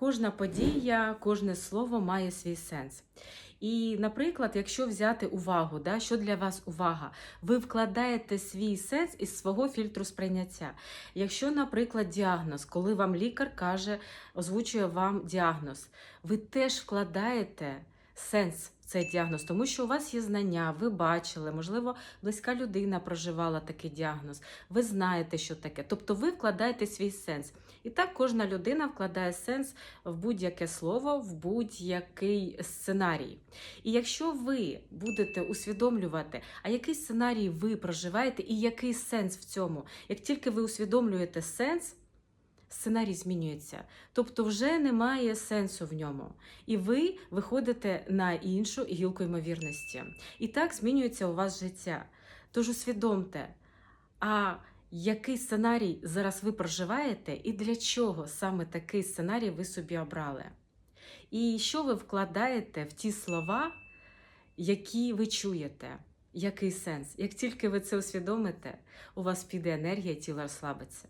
Кожна подія, кожне слово має свій сенс. І, наприклад, якщо взяти увагу, да, що для вас увага, ви вкладаєте свій сенс із свого фільтру сприйняття. Якщо, наприклад, діагноз, коли вам лікар каже, озвучує вам діагноз, ви теж вкладаєте сенс в цей діагноз, тому що у вас є знання, ви бачили, можливо, близька людина проживала такий діагноз, ви знаєте, що таке. Тобто ви вкладаєте свій сенс. І так кожна людина вкладає сенс в будь-яке слово, в будь-який сценарій. І якщо ви будете усвідомлювати, а який сценарій ви проживаєте і який сенс в цьому, як тільки ви усвідомлюєте сенс, сценарій змінюється. Тобто вже немає сенсу в ньому. І ви виходите на іншу гілку ймовірності. І так змінюється у вас життя. Тож усвідомте, а який сценарій зараз ви проживаєте, і для чого саме такий сценарій ви собі обрали? І що ви вкладаєте в ті слова, які ви чуєте? Який сенс? Як тільки ви це усвідомите, у вас піде енергія, тіло розслабиться.